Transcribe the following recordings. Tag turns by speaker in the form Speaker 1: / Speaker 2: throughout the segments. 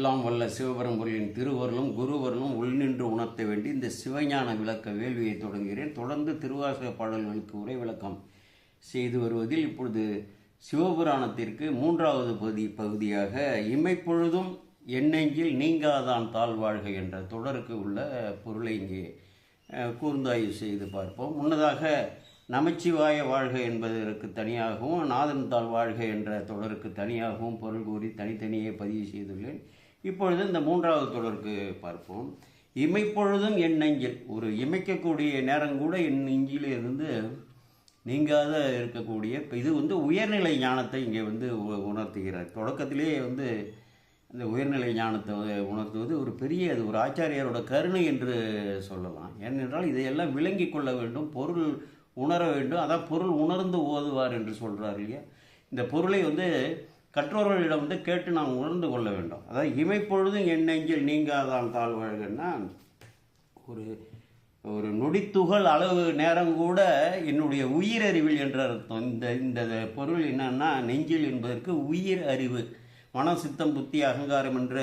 Speaker 1: எல்லாம் வல்ல சிவபெரும்புரியின் திருவருளும் குருவருளும் உள்நின்று உணர்த்த வேண்டி இந்த சிவஞான விளக்க வேள்வியை தொடங்குகிறேன் தொடர்ந்து திருவாசக பாடல்களுக்கு உரை விளக்கம் செய்து வருவதில் இப்பொழுது சிவபுராணத்திற்கு மூன்றாவது பகுதி பகுதியாக இமைப்பொழுதும் என்னெங்கில் நீங்காதான் தாழ்வாழ்க என்ற தொடருக்கு உள்ள பொருளை இங்கே கூர்ந்தாய்வு செய்து பார்ப்போம் முன்னதாக நமச்சிவாய வாழ்க என்பதற்கு தனியாகவும் நாதன் தாழ் வாழ்க என்ற தொடருக்கு தனியாகவும் பொருள் கூறி தனித்தனியே பதிவு செய்துள்ளேன் இப்பொழுது இந்த மூன்றாவது தொடருக்கு பார்ப்போம் இமைப்பொழுதும் என் நெஞ்சில் ஒரு இமைக்கக்கூடிய நேரம் கூட என் நெஞ்சில் இருந்து நீங்காத இருக்கக்கூடிய இது வந்து உயர்நிலை ஞானத்தை இங்கே வந்து உணர்த்துகிறார் தொடக்கத்திலேயே வந்து இந்த உயர்நிலை ஞானத்தை உணர்த்துவது ஒரு பெரிய அது ஒரு ஆச்சாரியாரோட கருணை என்று சொல்லலாம் ஏனென்றால் இதையெல்லாம் விளங்கி கொள்ள வேண்டும் பொருள் உணர வேண்டும் அதான் பொருள் உணர்ந்து ஓதுவார் என்று சொல்கிறார் இல்லையா இந்த பொருளை வந்து கற்றோர்களிடம் வந்து கேட்டு நாம் உணர்ந்து கொள்ள வேண்டும் அதாவது இமைப்பொழுதும் என் நெஞ்சில் நீங்காதான் தாழ்வழகுன்னா ஒரு ஒரு நொடித்துகள் அளவு நேரம் கூட என்னுடைய உயிர் அறிவில் என்ற அர்த்தம் இந்த இந்த பொருள் என்னன்னா நெஞ்சில் என்பதற்கு உயிர் அறிவு மன சித்தம் புத்தி அகங்காரம் என்ற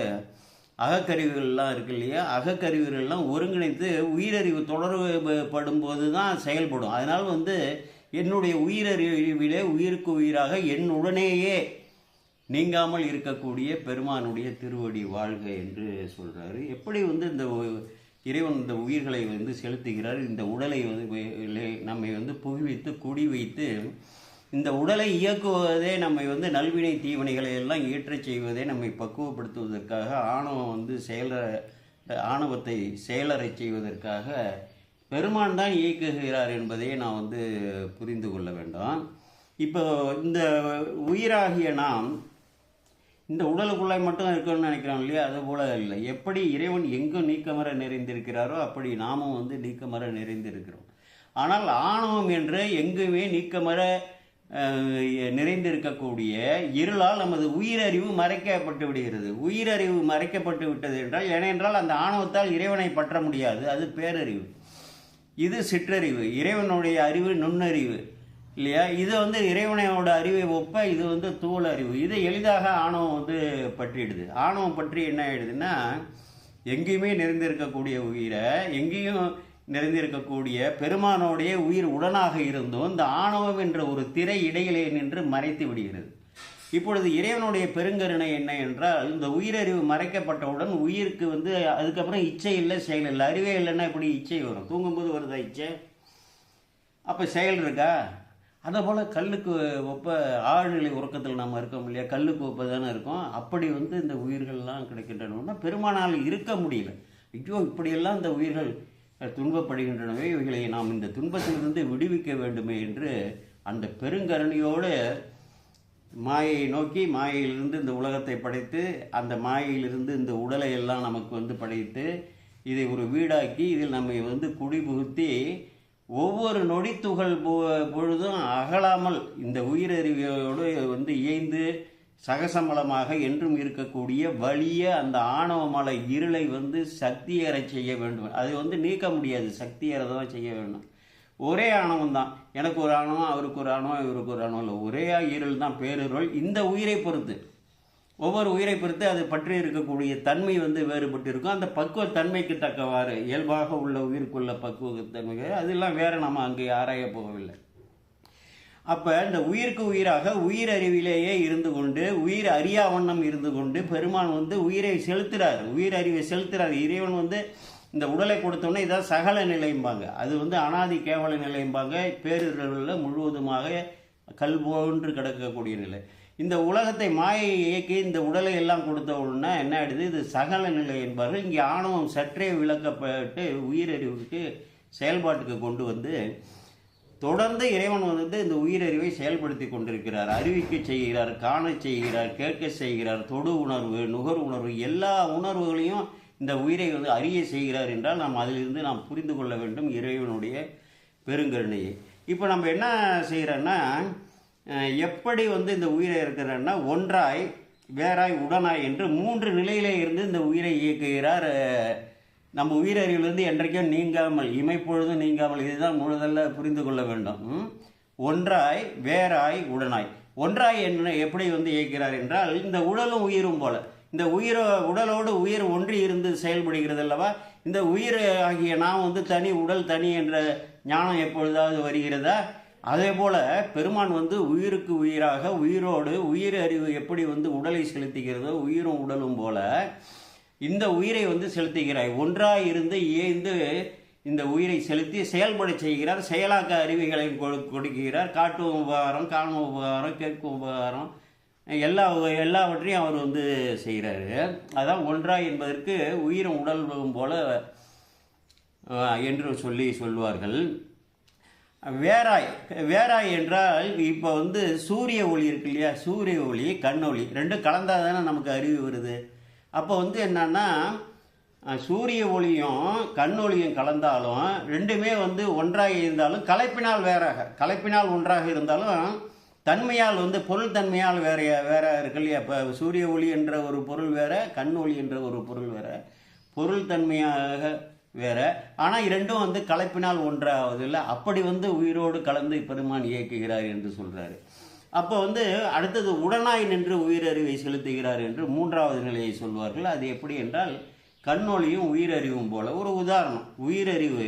Speaker 1: அகக்கருவிகள்லாம் இருக்கு இல்லையா அகக்கருவிகள்லாம் ஒருங்கிணைத்து உயிரறிவு தொடர்புபடும் போது தான் செயல்படும் அதனால் வந்து என்னுடைய உயிரறிவிலே உயிருக்கு உயிராக என்னுடனேயே நீங்காமல் இருக்கக்கூடிய பெருமானுடைய திருவடி வாழ்க என்று சொல்கிறாரு எப்படி வந்து இந்த இறைவன் இந்த உயிர்களை வந்து செலுத்துகிறார் இந்த உடலை வந்து நம்மை வந்து புகுவித்து குடி வைத்து இந்த உடலை இயக்குவதே நம்மை வந்து நல்வினை தீவனைகளை எல்லாம் ஏற்றச் செய்வதே நம்மை பக்குவப்படுத்துவதற்காக ஆணவம் வந்து செயல ஆணவத்தை செயலரை செய்வதற்காக பெருமான் தான் இயக்குகிறார் என்பதையே நான் வந்து புரிந்து கொள்ள வேண்டும் இப்போ இந்த உயிராகிய நாம் இந்த உடலுக்குள்ளாய் மட்டும் இருக்கணும்னு நினைக்கிறோம் இல்லையா அது போல இல்லை எப்படி இறைவன் எங்கும் நீக்கமர நிறைந்திருக்கிறாரோ அப்படி நாமும் வந்து நீக்கமர நிறைந்திருக்கிறோம் ஆனால் ஆணவம் என்று எங்குமே நீக்கமர நிறைந்திருக்கக்கூடிய இருளால் நமது உயிரறிவு மறைக்கப்பட்டு விடுகிறது உயிரறிவு மறைக்கப்பட்டு விட்டது என்றால் ஏனென்றால் அந்த ஆணவத்தால் இறைவனை பற்ற முடியாது அது பேரறிவு இது சிற்றறிவு இறைவனுடைய அறிவு நுண்ணறிவு இல்லையா இது வந்து இறைவனையோட அறிவை ஒப்ப இது வந்து தூள் அறிவு இது எளிதாக ஆணவம் வந்து பற்றிடுது ஆணவம் பற்றி என்ன ஆயிடுதுன்னா எங்கேயுமே நிறைந்திருக்கக்கூடிய உயிரை எங்கேயும் நிறைந்திருக்கக்கூடிய பெருமானோடைய உயிர் உடனாக இருந்தும் இந்த ஆணவம் என்ற ஒரு திரை இடையிலே நின்று மறைத்து விடுகிறது இப்பொழுது இறைவனுடைய பெருங்கருணை என்ன என்றால் இந்த உயிரறிவு மறைக்கப்பட்டவுடன் உயிருக்கு வந்து அதுக்கப்புறம் இச்சை இல்லை செயல் இல்லை அறிவே இல்லைன்னா இப்படி இச்சை வரும் தூங்கும்போது வருதா இச்சை அப்போ செயல் இருக்கா அதே போல் கல்லுக்கு ஒப்ப ஆழ்நிலை உறக்கத்தில் நாம் இருக்கோம் இல்லையா கல்லுக்கு ஒப்ப தானே இருக்கோம் அப்படி வந்து இந்த உயிர்கள்லாம் கிடைக்கின்றனா பெருமானால் இருக்க முடியல ஐயோ இப்படியெல்லாம் இந்த உயிர்கள் துன்பப்படுகின்றனவே இவைகளை நாம் இந்த துன்பத்திலிருந்து விடுவிக்க வேண்டுமே என்று அந்த பெருங்கருணியோடு மாயை நோக்கி மாயையிலிருந்து இந்த உலகத்தை படைத்து அந்த மாயையிலிருந்து இந்த உடலை எல்லாம் நமக்கு வந்து படைத்து இதை ஒரு வீடாக்கி இதில் நம்மை வந்து குடிபுகுத்தி ஒவ்வொரு நொடித்துகள் பொழுதும் அகலாமல் இந்த உயிரறிவியோடு வந்து இயைந்து சகசமலமாக என்றும் இருக்கக்கூடிய வலிய அந்த ஆணவ மலை இருளை வந்து சக்தியரை செய்ய வேண்டும் அதை வந்து நீக்க முடியாது சக்தியரை தான் செய்ய வேண்டும் ஒரே ஆணவம் தான் எனக்கு ஒரு ஆணவம் அவருக்கு ஒரு ஆணவம் இவருக்கு ஒரு ஆணவம் இல்லை ஒரே இருள் தான் பேரிருள் இந்த உயிரை பொறுத்து ஒவ்வொரு உயிரை பொறுத்து அது பற்றி இருக்கக்கூடிய தன்மை வந்து வேறுபட்டு இருக்கும் அந்த பக்குவத்தன்மைக்கு தக்கவாறு இயல்பாக உள்ள உயிருக்குள்ள பக்குவத்தன்மை அதெல்லாம் வேறு நம்ம அங்கே ஆராய போகவில்லை அப்போ இந்த உயிருக்கு உயிராக உயிர் அறிவிலேயே இருந்து கொண்டு உயிர் அறியா வண்ணம் இருந்து கொண்டு பெருமான் வந்து உயிரை செலுத்துறாரு உயிர் அறிவை செலுத்துறாரு இறைவன் வந்து இந்த உடலை கொடுத்தோன்னே இதான் சகல நிலையம்பாங்க அது வந்து அனாதி கேவல நிலையம்பாங்க பேரிடர்களில் முழுவதுமாக கல் போன்று கிடக்கக்கூடிய நிலை இந்த உலகத்தை மாயை இயக்கி இந்த உடலை எல்லாம் கொடுத்த உடனே என்ன ஆயிடுது இது சகல நிலை என்பார்கள் இங்கே ஆணவம் சற்றே விளக்கப்பட்டு உயிரறிவுக்கு செயல்பாட்டுக்கு கொண்டு வந்து தொடர்ந்து இறைவன் வந்து இந்த உயிரறிவை செயல்படுத்தி கொண்டிருக்கிறார் அறிவிக்க செய்கிறார் காண செய்கிறார் கேட்க செய்கிறார் தொடு உணர்வு நுகர் உணர்வு எல்லா உணர்வுகளையும் இந்த உயிரை வந்து அறிய செய்கிறார் என்றால் நாம் அதிலிருந்து நாம் புரிந்து கொள்ள வேண்டும் இறைவனுடைய பெருங்கருணையை இப்போ நம்ம என்ன செய்கிறோன்னா எப்படி வந்து இந்த உயிரை இருக்கிறன்னா ஒன்றாய் வேறாய் உடனாய் என்று மூன்று நிலையிலே இருந்து இந்த உயிரை இயக்குகிறார் நம்ம உயிரறிவிலிருந்து என்றைக்கும் நீங்காமல் இமைப்பொழுதும் நீங்காமல் இதுதான் முழுதல்ல புரிந்து கொள்ள வேண்டும் ஒன்றாய் வேறாய் உடனாய் ஒன்றாய் என்ன எப்படி வந்து இயக்கிறார் என்றால் இந்த உடலும் உயிரும் போல இந்த உயிரோ உடலோடு உயிர் ஒன்றி இருந்து செயல்படுகிறது அல்லவா இந்த உயிர் ஆகிய நாம் வந்து தனி உடல் தனி என்ற ஞானம் எப்பொழுதாவது வருகிறதா அதே போல் பெருமான் வந்து உயிருக்கு உயிராக உயிரோடு உயிர் அறிவு எப்படி வந்து உடலை செலுத்துகிறதோ உயிரும் உடலும் போல இந்த உயிரை வந்து செலுத்துகிறாய் ஒன்றாக இருந்து ஏந்து இந்த உயிரை செலுத்தி செயல்பட செய்கிறார் செயலாக்க அறிவுகளையும் கொடுக்கிறார் காட்டு உபகாரம் காணும் உபகாரம் கேட்கும் உபகாரம் எல்லா எல்லாவற்றையும் அவர் வந்து செய்கிறாரு அதான் ஒன்றாய் என்பதற்கு உயிரும் உடல் போல என்று சொல்லி சொல்வார்கள் வேராய் வேராய் என்றால் இப்போ வந்து சூரிய ஒளி இருக்கு இல்லையா சூரிய ஒளி கண்ணொளி ரெண்டும் கலந்தால் தானே நமக்கு அறிவு வருது அப்போ வந்து என்னன்னா சூரிய ஒளியும் கண்ணொளியும் கலந்தாலும் ரெண்டுமே வந்து ஒன்றாக இருந்தாலும் கலைப்பினால் வேறாக கலைப்பினால் ஒன்றாக இருந்தாலும் தன்மையால் வந்து பொருள் தன்மையால் வேற வேற இருக்கு இல்லையா இப்போ சூரிய ஒளி என்ற ஒரு பொருள் வேற கண் ஒளி என்ற ஒரு பொருள் வேற பொருள் தன்மையாக வேறு ஆனால் இரண்டும் வந்து கலப்பினால் ஒன்றாவது இல்லை அப்படி வந்து உயிரோடு கலந்து பெருமான் இயக்குகிறார் என்று சொல்கிறாரு அப்போ வந்து அடுத்தது உடனாய் நின்று உயிரறிவை செலுத்துகிறார் என்று மூன்றாவது நிலையை சொல்வார்கள் அது எப்படி என்றால் கண்ணொழியும் உயிரறிவும் போல ஒரு உதாரணம் உயிரறிவு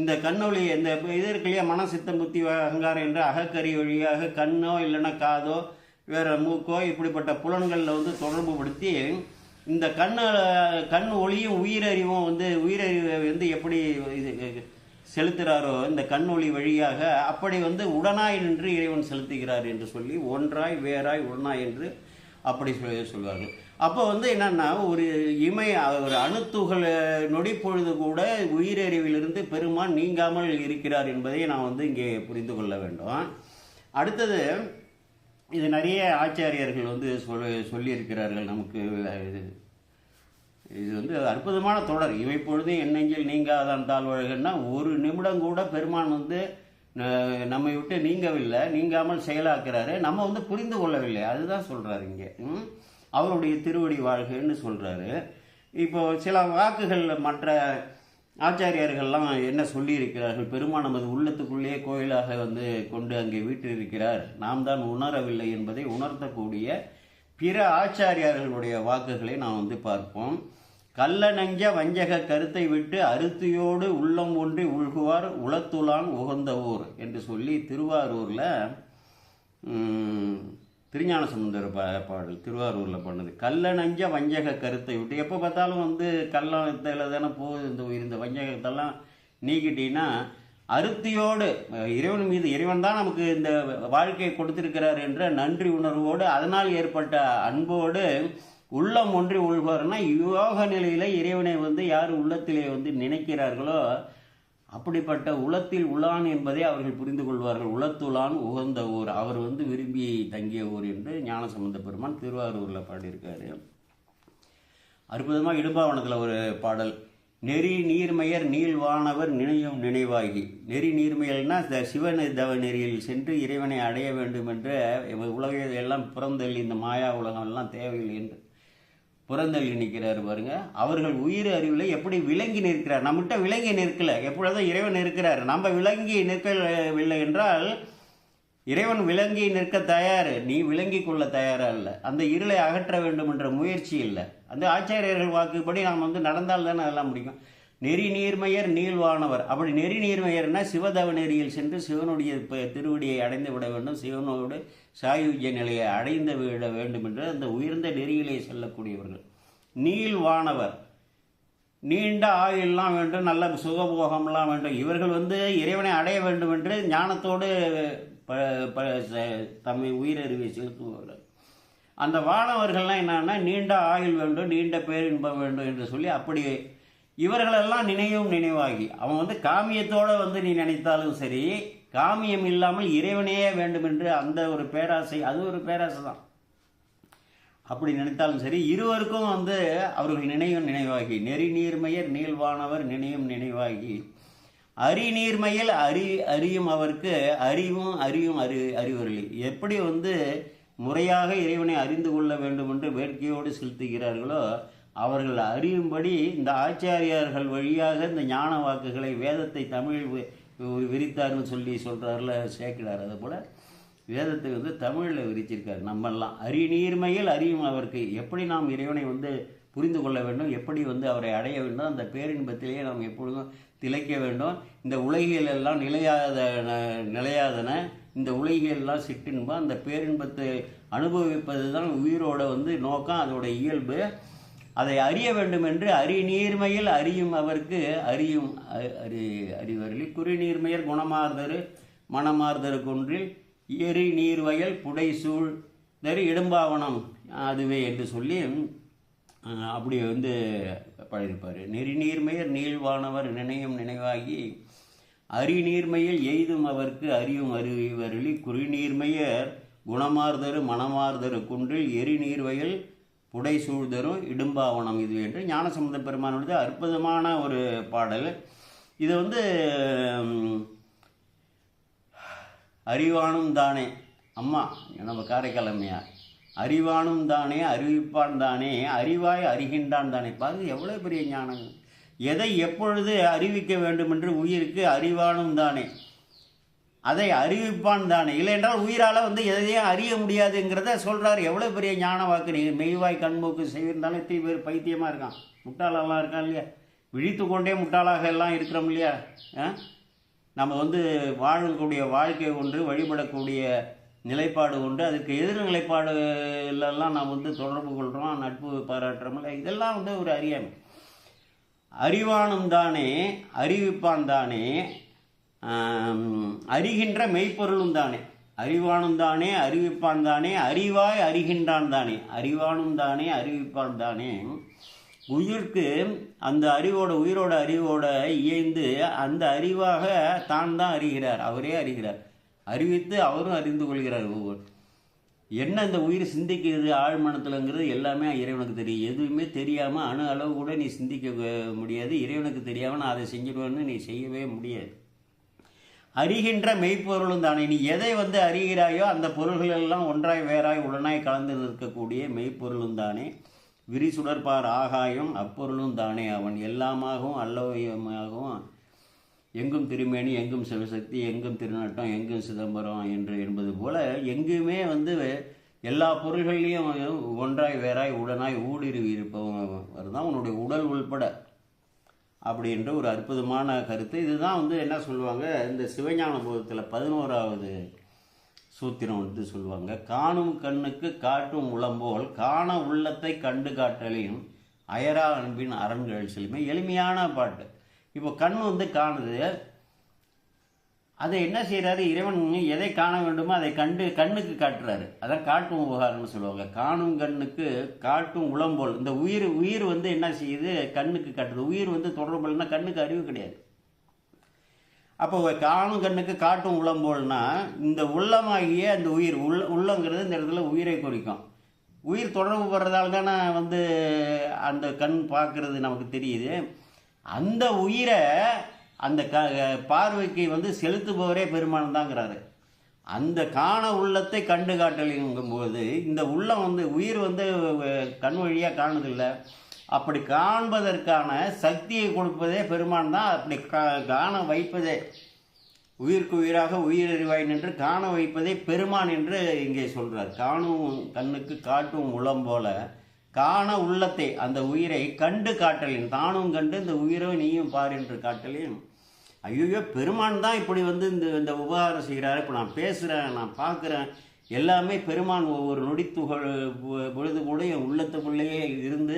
Speaker 1: இந்த கண்ணொழி இந்த இது இருக்கலையே மன சித்தம் புத்தி அகங்காரம் என்று அகக்கறி வழியாக கண்ணோ இல்லைன்னா காதோ வேறு மூக்கோ இப்படிப்பட்ட புலன்களில் வந்து தொடர்பு படுத்தி இந்த கண்ணை கண் ஒளியும் உயிரறிவும் வந்து உயிரறிவை வந்து எப்படி செலுத்துகிறாரோ இந்த கண் ஒளி வழியாக அப்படி வந்து உடனாய் நின்று இறைவன் செலுத்துகிறார் என்று சொல்லி ஒன்றாய் வேறாய் உடனாய் என்று அப்படி சொல்லி சொல்வார்கள் அப்போ வந்து என்னென்னா ஒரு இமை ஒரு அணுத்துகள் நொடி பொழுது கூட உயிரறிவிலிருந்து பெருமான் நீங்காமல் இருக்கிறார் என்பதை நான் வந்து இங்கே புரிந்து கொள்ள வேண்டும் அடுத்தது இது நிறைய ஆச்சாரியர்கள் வந்து சொல்ல சொல்லியிருக்கிறார்கள் நமக்கு இது இது வந்து அற்புதமான தொடர் இவை பொழுது என்னெஞ்சில் நீங்காதான் தாழ்வழகுன்னா ஒரு நிமிடம் கூட பெருமான் வந்து நம்மை விட்டு நீங்கவில்லை நீங்காமல் செயலாக்குறாரு நம்ம வந்து புரிந்து கொள்ளவில்லை அதுதான் சொல்கிறாரு இங்கே அவருடைய திருவடி வாழ்கைன்னு சொல்கிறாரு இப்போ சில வாக்குகள் மற்ற ஆச்சாரியார்கள்லாம் என்ன சொல்லியிருக்கிறார்கள் பெருமாள் நமது உள்ளத்துக்குள்ளேயே கோயிலாக வந்து கொண்டு அங்கே வீட்டிருக்கிறார் நாம் தான் உணரவில்லை என்பதை உணர்த்தக்கூடிய பிற ஆச்சாரியார்களுடைய வாக்குகளை நாம் வந்து பார்ப்போம் நஞ்ச வஞ்சக கருத்தை விட்டு அருத்தியோடு உள்ளம் ஒன்றி உழ்குவார் உளத்துலான் உகந்த ஊர் என்று சொல்லி திருவாரூரில் திருஞான சமுந்தர பாடல் திருவாரூரில் பண்ணது கல்ல நஞ்ச வஞ்சக கருத்தை விட்டு எப்போ பார்த்தாலும் வந்து கல்லாத்தில் தானே போகுது இந்த இந்த வஞ்சகத்தெல்லாம் நீக்கிட்டீங்கன்னா அறுத்தியோடு இறைவன் மீது இறைவன் தான் நமக்கு இந்த வாழ்க்கையை கொடுத்துருக்கிறார் என்ற நன்றி உணர்வோடு அதனால் ஏற்பட்ட அன்போடு உள்ளம் ஒன்றி உள்வார்னா யோக நிலையில் இறைவனை வந்து யார் உள்ளத்திலே வந்து நினைக்கிறார்களோ அப்படிப்பட்ட உளத்தில் உலான் என்பதை அவர்கள் புரிந்து கொள்வார்கள் உளத்துலான் உகந்த ஊர் அவர் வந்து விரும்பி தங்கிய ஊர் என்று ஞானசம்பந்த பெருமான் திருவாரூரில் பாடியிருக்காரு அற்புதமாக இடும்பாவனத்தில் ஒரு பாடல் நெறி நீர்மையர் நீள்வானவர் நினையும் நினைவாகி நெறி நீர்மையல்னா சிவன் தவ நெறியில் சென்று இறைவனை அடைய வேண்டும் என்ற எல்லாம் பிறந்தள்ளி இந்த மாயா உலகம் எல்லாம் தேவையில்லை என்று புறந்தள்ளி நிற்கிறார் பாருங்க அவர்கள் உயிர் அறிவில் எப்படி விளங்கி நிற்கிறார் நம்மகிட்ட விளங்கி நிற்கல எப்பொழுதும் இறைவன் இருக்கிறார் நம்ம விளங்கி நிற்கவில்லை என்றால் இறைவன் விளங்கி நிற்க தயார் நீ விளங்கி கொள்ள தயாராக இல்லை அந்த இருளை அகற்ற வேண்டும் என்ற முயற்சி இல்லை அந்த ஆச்சாரியர்கள் வாக்குப்படி நாம் வந்து நடந்தால் தானே அதெல்லாம் முடியும் நெறி நீர்மையர் நீள்வானவர் அப்படி நெறி நீர்மையர்னா சிவதவ நெறியில் சென்று சிவனுடைய திருவடியை அடைந்து விட வேண்டும் சிவனோடு சாயுஜ நிலையை அடைந்து விட வேண்டும் என்று அந்த உயர்ந்த நெறியிலே செல்லக்கூடியவர்கள் நீள் வானவர் நீண்ட ஆயுள்லாம் வேண்டும் நல்ல சுகபோகம்லாம் வேண்டும் இவர்கள் வந்து இறைவனை அடைய வேண்டும் என்று ஞானத்தோடு தம்மை உயிரறிவை செலுத்துபவர்கள் அந்த வானவர்கள்லாம் என்னென்னா நீண்ட ஆயுள் வேண்டும் நீண்ட பேரின்பம் வேண்டும் என்று சொல்லி அப்படி இவர்களெல்லாம் நினைவும் நினைவாகி அவன் வந்து காமியத்தோடு வந்து நீ நினைத்தாலும் சரி காமியம் இல்லாமல் இறைவனையே வேண்டும் என்று அந்த ஒரு பேராசை அது ஒரு பேராசை தான் அப்படி நினைத்தாலும் சரி இருவருக்கும் வந்து அவர்கள் நினைவும் நினைவாகி நெறி நீர்மையர் நீள்வானவர் நினைவும் நினைவாகி அரி நீர்மையில் அறி அறியும் அவருக்கு அறிவும் அறியும் அறி அறிவர்களே எப்படி வந்து முறையாக இறைவனை அறிந்து கொள்ள வேண்டும் என்று வேட்கையோடு செலுத்துகிறார்களோ அவர்கள் அறியும்படி இந்த ஆச்சாரியார்கள் வழியாக இந்த ஞான வாக்குகளை வேதத்தை தமிழ் ஒரு விரித்தார்னு சொல்லி சொல்கிறாருல சேர்க்கிறார் அதை போல் வேதத்தை வந்து தமிழில் விரிச்சிருக்கார் நம்மெல்லாம் நீர்மையில் அறியும் அவருக்கு எப்படி நாம் இறைவனை வந்து புரிந்து கொள்ள வேண்டும் எப்படி வந்து அவரை அடைய வேண்டும் அந்த பேரின்பத்திலேயே நாம் எப்பொழுதும் திளைக்க வேண்டும் இந்த எல்லாம் நிலையாத நிலையாதன இந்த உலகியெல்லாம் சிட்டின்பா அந்த பேரின்பத்தை அனுபவிப்பது தான் உயிரோட வந்து நோக்கம் அதோட இயல்பு அதை அறிய வேண்டும் என்று அரி நீர்மையில் அறியும் அவருக்கு அறியும் அறி குறி குறிநீர்மையர் குணமார்தரு மனமார்தரு குன்றில் எரி நீர்வயல் சூழ் தரு இடும்பாவனம் அதுவே என்று சொல்லி அப்படி வந்து பழகிருப்பார் நீர்மையர் நீழ்வானவர் நினையும் நினைவாகி அரிநீர்மையில் எய்தும் அவருக்கு அறியும் குறி நீர்மையர் குணமார்தரு மனமார்தரு குன்றில் வயல் புடை சூழ்தரும் இடும்பாவனம் இது என்று ஞானசம்பந்த பெருமானுடைய அற்புதமான ஒரு பாடல் இது வந்து அறிவானும் தானே அம்மா நம்ம காரைக்கால் அறிவானும் தானே அறிவிப்பான் தானே அறிவாய் அறிகின்றான் தானே பாருங்க எவ்வளோ பெரிய ஞானங்கள் எதை எப்பொழுது அறிவிக்க வேண்டும் என்று உயிருக்கு அறிவானும் தானே அதை அறிவிப்பான் தானே இல்லை என்றால் உயிரால் வந்து எதையும் அறிய முடியாதுங்கிறத சொல்கிறார் எவ்வளோ பெரிய ஞான வாக்கு நீங்கள் மெய்வாய் கண்மூக்கு செய்விருந்தாலும் இத்தனை பேர் பைத்தியமாக இருக்கான் முட்டாளெல்லாம் இருக்கான் இல்லையா விழித்து கொண்டே முட்டாளாக எல்லாம் இருக்கிறோம் இல்லையா நம்ம வந்து வாழக்கூடிய வாழ்க்கை ஒன்று வழிபடக்கூடிய நிலைப்பாடு உண்டு அதுக்கு எதிர் நிலைப்பாடுலாம் நாம் வந்து தொடர்பு கொள்கிறோம் நட்பு பாராட்டுறோம்ல இதெல்லாம் வந்து ஒரு அறியாமை அறிவானும் தானே அறிவிப்பான் தானே அறிகின்ற மெய்ப்பொருளும் தானே அறிவானும் தானே அறிவிப்பான் தானே அறிவாய் அறிகின்றான் தானே அறிவானும் தானே அறிவிப்பான் தானே உயிர்க்கு அந்த அறிவோட உயிரோட அறிவோட இயைந்து அந்த அறிவாக தான் தான் அறிகிறார் அவரே அறிகிறார் அறிவித்து அவரும் அறிந்து கொள்கிறார் ஒவ்வொரு என்ன இந்த உயிர் சிந்திக்கிறது ஆழ்மனத்தில்ங்கிறது எல்லாமே இறைவனுக்கு தெரியும் எதுவுமே தெரியாமல் அணு அளவு கூட நீ சிந்திக்க முடியாது இறைவனுக்கு தெரியாமல் நான் அதை செஞ்சிடுவேன்னு நீ செய்யவே முடியாது அறிகின்ற மெய்ப்பொருளும் தானே நீ எதை வந்து அறிகிறாயோ அந்த பொருள்கள் எல்லாம் ஒன்றாய் வேறாய் உடனாய் கலந்து நிற்கக்கூடிய மெய்ப்பொருளும் தானே விரிசுடர்பார் ஆகாயம் அப்பொருளும் தானே அவன் எல்லாமாகவும் அல்லவையமாகவும் எங்கும் திருமேனி எங்கும் சிவசக்தி எங்கும் திருநாட்டம் எங்கும் சிதம்பரம் என்று என்பது போல எங்குமே வந்து எல்லா பொருள்கள்லையும் ஒன்றாய் வேறாய் உடனாய் ஊடுருவி இருப்பவன் தான் உன்னுடைய உடல் உள்பட அப்படின்ற ஒரு அற்புதமான கருத்து இதுதான் வந்து என்ன சொல்லுவாங்க இந்த சிவஞான போதத்தில் பதினோராவது சூத்திரம் வந்து சொல்லுவாங்க காணும் கண்ணுக்கு காட்டும் உளம்போல் காண உள்ளத்தை கண்டு காட்டலையும் அயரா அன்பின் அரண்கள் செல்லுமே எளிமையான பாட்டு இப்போ கண் வந்து காணுது அதை என்ன செய்கிறாரு இறைவன் எதை காண வேண்டுமோ அதை கண்டு கண்ணுக்கு காட்டுறாரு அதான் காட்டும் உபகாரம்னு சொல்லுவாங்க காணும் கண்ணுக்கு காட்டும் உளம்போல் இந்த உயிர் உயிர் வந்து என்ன செய்யுது கண்ணுக்கு காட்டுறது உயிர் வந்து தொடர்புலன்னா கண்ணுக்கு அறிவு கிடையாது அப்போ காணும் கண்ணுக்கு காட்டும் உளம்போல்னா இந்த உள்ளமாகிய அந்த உயிர் உள்ள உள்ளங்கிறது இந்த இடத்துல உயிரை குறிக்கும் உயிர் தொடர்பு படுறதால தானே வந்து அந்த கண் பார்க்குறது நமக்கு தெரியுது அந்த உயிரை அந்த க பார்வைக்கு வந்து செலுத்துபவரே பெருமான் தாங்கிறாரு அந்த காண உள்ளத்தை கண்டு போது இந்த உள்ளம் வந்து உயிர் வந்து கண் வழியாக காணுதில்லை அப்படி காண்பதற்கான சக்தியை கொடுப்பதே பெருமான் தான் அப்படி கா காண வைப்பதே உயிருக்கு உயிராக உயிரறிவாய் நின்று காண வைப்பதே பெருமான் என்று இங்கே சொல்கிறார் காணும் கண்ணுக்கு காட்டும் உளம் போல காண உள்ளத்தை அந்த உயிரை கண்டு காட்டலின் தானும் கண்டு இந்த உயிரை நீயும் பார் என்று காட்டலின் ஐயோ பெருமான் தான் இப்படி வந்து இந்த இந்த உபகாரம் செய்கிறாரு இப்போ நான் பேசுகிறேன் நான் பார்க்குறேன் எல்லாமே பெருமான் ஒவ்வொரு நொடித்துகள் பொழுது கூட என் உள்ளத்துக்குள்ளேயே இருந்து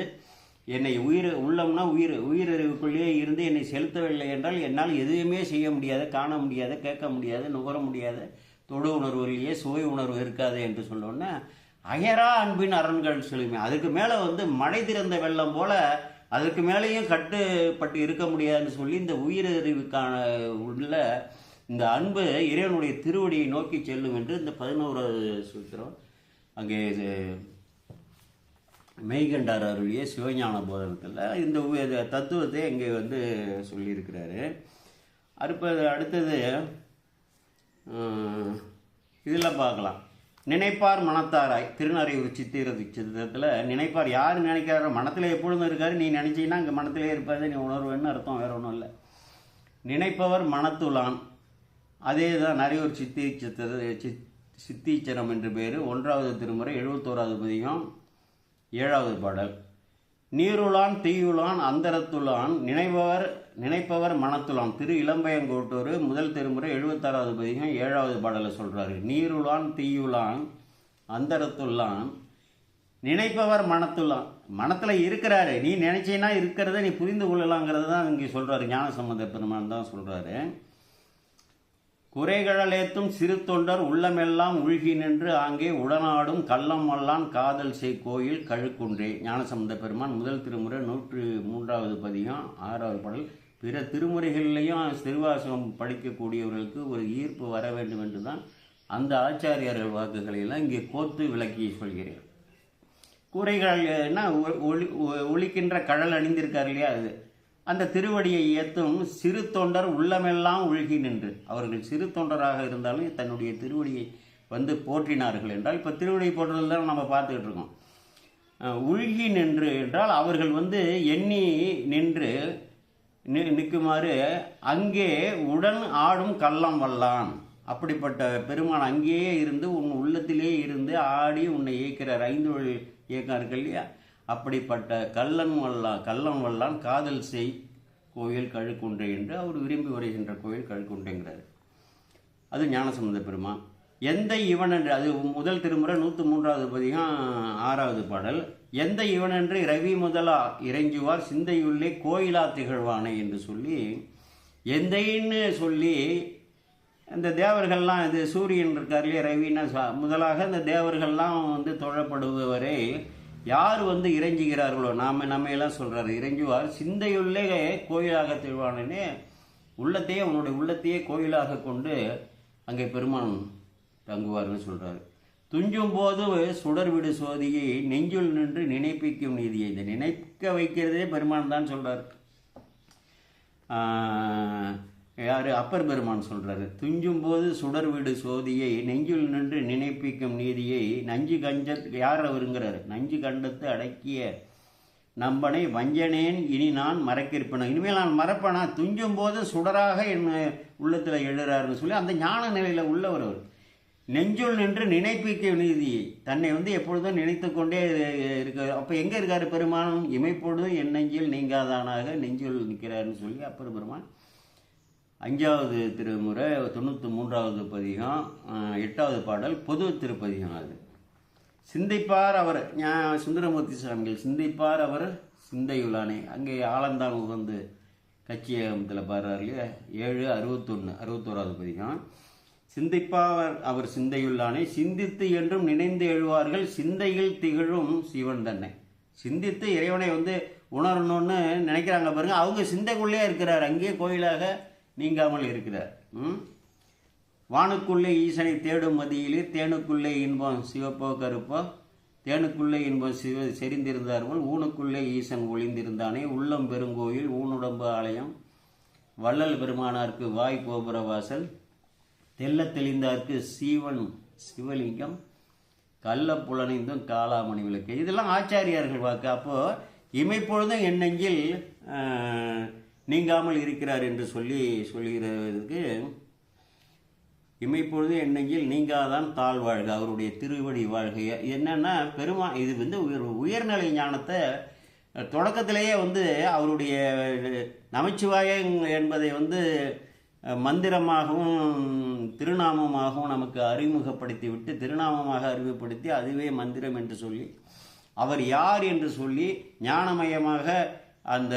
Speaker 1: என்னை உயிர் உள்ளம்னா உயிர் உயிரறிவுக்குள்ளேயே இருந்து என்னை செலுத்தவில்லை என்றால் என்னால் எதுவுமே செய்ய முடியாது காண முடியாது கேட்க முடியாது நுகர முடியாது தொடு உணர்வு இல்லையே சுவை உணர்வு இருக்காது என்று சொன்னோன்னே அயரா அன்பின் அரண்கள் சொல்லுமே அதுக்கு மேலே வந்து மழை திறந்த வெள்ளம் போல் அதற்கு மேலேயும் கட்டுப்பட்டு இருக்க முடியாதுன்னு சொல்லி இந்த உயிரறிவுக்கான உள்ள இந்த அன்பு இறைவனுடைய திருவடியை நோக்கி செல்லும் என்று இந்த பதினோராவது சூத்திரம் அங்கே மெய்கண்டார் அருளிய சிவஞான போதனத்தில் இந்த தத்துவத்தை இங்கே வந்து சொல்லியிருக்கிறாரு அடுப்பது அடுத்தது இதெல்லாம் பார்க்கலாம் நினைப்பார் மனத்தாராய் திருநறையூர் சித்திர சித்திரத்தில் நினைப்பார் யார் நினைக்கிறாரோ மனத்தில் எப்பொழுதும் இருக்கார் நீ நினச்சிங்கன்னா அங்கே மனத்திலே இருப்பதை நீ உணர்வேன்னு அர்த்தம் வேற ஒன்றும் இல்லை நினைப்பவர் மனத்துலான் அதே தான் நிறையூர் சித்தி சித்திர சித்தீச்சரம் என்று பேர் ஒன்றாவது திருமுறை எழுபத்தோராவது பதிகம் ஏழாவது பாடல் நீருளான் தீயுளான் அந்தரத்துளான் நினைப்பவர் நினைப்பவர் மனத்துளான் திரு இளம்பயங்கோட்டூர் முதல் திருமுறை எழுபத்தாறாவது பதிகம் ஏழாவது பாடலில் சொல்கிறாரு நீருளான் தீயுளான் அந்தரத்துள்ளான் நினைப்பவர் மனத்துள்ளான் மனத்தில் இருக்கிறாரு நீ நினைச்சேன்னா இருக்கிறத நீ புரிந்து கொள்ளலாங்கிறது தான் இங்கே சொல்கிறாரு சம்பந்த பெருமான் தான் சொல்கிறாரு குறைகளேத்தும் சிறு தொண்டர் உள்ளமெல்லாம் உழுகி நின்று ஆங்கே உடனாடும் கள்ளம் வல்லான் காதல் செய் கோயில் கழுக்குன்றே ஞானசம்பந்த பெருமான் முதல் திருமுறை நூற்று மூன்றாவது பதிகம் ஆறாவது பாடல் பிற திருமுறைகள்லையும் திருவாசகம் படிக்கக்கூடியவர்களுக்கு ஒரு ஈர்ப்பு வர வேண்டும் என்று தான் அந்த ஆச்சாரியர்கள் வாக்குகளையெல்லாம் இங்கே கோத்து விளக்கி சொல்கிறேன் கூரைகள் என்ன ஒளி ஒழிக்கின்ற கடல் அணிந்திருக்கார் இல்லையா அது அந்த திருவடியை ஏற்றும் சிறு தொண்டர் உள்ளமெல்லாம் உழுகி நின்று அவர்கள் சிறு தொண்டராக இருந்தாலும் தன்னுடைய திருவடியை வந்து போற்றினார்கள் என்றால் இப்போ திருவடி போற்றுதல் தான் நம்ம பார்த்துக்கிட்டு இருக்கோம் உழுகி நின்று என்றால் அவர்கள் வந்து எண்ணி நின்று நிற்குமாறு அங்கே உடன் ஆடும் கள்ளம் வல்லான் அப்படிப்பட்ட பெருமான் அங்கேயே இருந்து உன் உள்ளத்திலே இருந்து ஆடி உன்னை இயக்கிறார் ஐந்து இயக்கம் இருக்கு இல்லையா அப்படிப்பட்ட கல்லன் வல்லா கல்லன் வல்லான் காதல் செய் கோயில் கழுக்குண்டை என்று அவர் விரும்பி வருகின்ற கோயில் கழுக்குண்டைங்கிறார் அது ஞானசம்பந்த பெருமான் எந்த இவன் என்று அது முதல் திருமுறை நூற்று மூன்றாவது பதிகம் ஆறாவது பாடல் எந்த இவனன்று ரவி முதலா இறைஞ்சுவார் சிந்தையுள்ளே கோயிலா திகழ்வானே என்று சொல்லி எந்தைன்னு சொல்லி இந்த தேவர்கள்லாம் இது சூரியன் இருக்கார்லையே ரவின்னா முதலாக இந்த தேவர்கள்லாம் வந்து தொழப்படுபவரே யார் வந்து இறைஞ்சுகிறார்களோ நாம நம்ம எல்லாம் சொல்கிறாரு இறைஞ்சுவார் சிந்தையுள்ளே கோயிலாக திருவானனே உள்ளத்தையே அவனுடைய உள்ளத்தையே கோயிலாக கொண்டு அங்கே பெருமான் தங்குவார்னு சொல்கிறாரு துஞ்சும் போது சுடர் விடு சோதியை நெஞ்சுள் நின்று நினைப்பிக்கும் நீதியை இந்த நினைக்க வைக்கிறதே பெருமான் தான் சொல்றாரு யார் அப்பர் பெருமான் சொல்கிறாரு துஞ்சும் போது சுடர் வீடு சோதியை நெஞ்சில் நின்று நினைப்பிக்கும் நீதியை நஞ்சு கஞ்ச யார் அவருங்கிறாரு நஞ்சு கண்டத்து அடக்கிய நம்பனை வஞ்சனேன் இனி நான் மறக்கிருப்பேன் இனிமேல் நான் மறப்பேனா துஞ்சும் போது சுடராக என் உள்ளத்தில் எழுறாருன்னு சொல்லி அந்த ஞான நிலையில் உள்ளவர் அவர் நெஞ்சுள் நின்று நினைப்பிக்க நீதி தன்னை வந்து எப்பொழுதும் நினைத்து கொண்டே இருக்க அப்போ எங்கே இருக்கார் பெருமானும் இமைப்பொழுதும் என் நெஞ்சில் நீங்காதானாக நெஞ்சுள் நிற்கிறாருன்னு சொல்லி அப்பர் பெருமான் அஞ்சாவது திருமுறை தொண்ணூற்றி மூன்றாவது பதிகம் எட்டாவது பாடல் பொது திருப்பதிகம் அது சிந்திப்பார் அவர் ஞா சுந்தரமூர்த்தி சுவாமிகள் சிந்திப்பார் அவர் சிந்தையுள்ளானே அங்கே ஆலந்தான் உகந்து கட்சியகத்தில் பாடுறார் இல்லையா ஏழு அறுபத்தொன்று அறுபத்தோராவது பதிகம் சிந்திப்பார் அவர் சிந்தையுள்ளானே சிந்தித்து என்றும் நினைந்து எழுவார்கள் சிந்தையில் திகழும் சிவன் தன்னை சிந்தித்து இறைவனை வந்து உணரணும்னு நினைக்கிறாங்க பாருங்கள் அவங்க சிந்தைக்குள்ளேயே இருக்கிறார் அங்கேயே கோயிலாக நீங்காமல் இருக்கிறார் வானுக்குள்ளே ஈசனை தேடும் மதியிலே தேனுக்குள்ளே இன்பம் சிவப்போ கருப்போ தேனுக்குள்ளே இன்பம் சிவ செறிந்திருந்தார்கள் ஊனுக்குள்ளே ஈசன் ஒளிந்திருந்தானே உள்ளம் பெருங்கோயில் ஊனுடம்பு ஆலயம் வள்ளல் பெருமானார்க்கு வாய் கோபுர வாசல் தெல்ல தெளிந்தார்க்கு சீவன் சிவலிங்கம் கல்ல புலனைந்தும் காலாமணி விளக்கு இதெல்லாம் ஆச்சாரியார்கள் வாக்கு அப்போது இமைப்பொழுதும் என்னெங்கில் நீங்காமல் இருக்கிறார் என்று சொல்லி சொல்கிறதுக்கு இமைப்பொழுது என்னங்கில் நீங்காதான் தாழ் வாழ்க அவருடைய திருவடி வாழ்கைய என்னென்னா பெருமா இது வந்து உயர் உயர்நிலை ஞானத்தை தொடக்கத்திலேயே வந்து அவருடைய நமச்சிவாய என்பதை வந்து மந்திரமாகவும் திருநாமமாகவும் நமக்கு அறிமுகப்படுத்தி விட்டு திருநாமமாக அறிமுகப்படுத்தி அதுவே மந்திரம் என்று சொல்லி அவர் யார் என்று சொல்லி ஞானமயமாக அந்த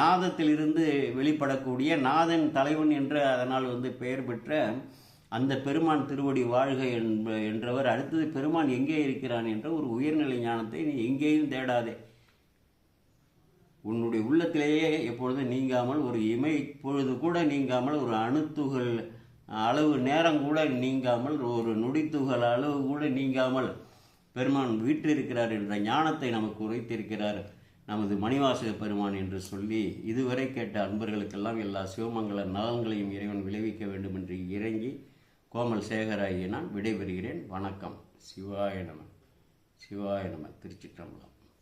Speaker 1: நாதத்திலிருந்து வெளிப்படக்கூடிய நாதன் தலைவன் என்று அதனால் வந்து பெயர் பெற்ற அந்த பெருமான் திருவடி வாழ்க என்றவர் அடுத்தது பெருமான் எங்கே இருக்கிறான் என்ற ஒரு உயர்நிலை ஞானத்தை நீ எங்கேயும் தேடாதே உன்னுடைய உள்ளத்திலேயே எப்பொழுதும் நீங்காமல் ஒரு இமை பொழுது கூட நீங்காமல் ஒரு அணுத்துகள் அளவு நேரம் கூட நீங்காமல் ஒரு நொடித்துகள் அளவு கூட நீங்காமல் பெருமான் வீற்றிருக்கிறார் என்ற ஞானத்தை நமக்கு உரைத்திருக்கிறார் நமது மணிவாசக பெருமான் என்று சொல்லி இதுவரை கேட்ட அன்பர்களுக்கெல்லாம் எல்லா சிவமங்கல நலன்களையும் இறைவன் விளைவிக்க வேண்டும் என்று இறங்கி கோமல் சேகராகிய நான் விடைபெறுகிறேன் வணக்கம் சிவாயணம் நம திருச்சிற்றம்பலம்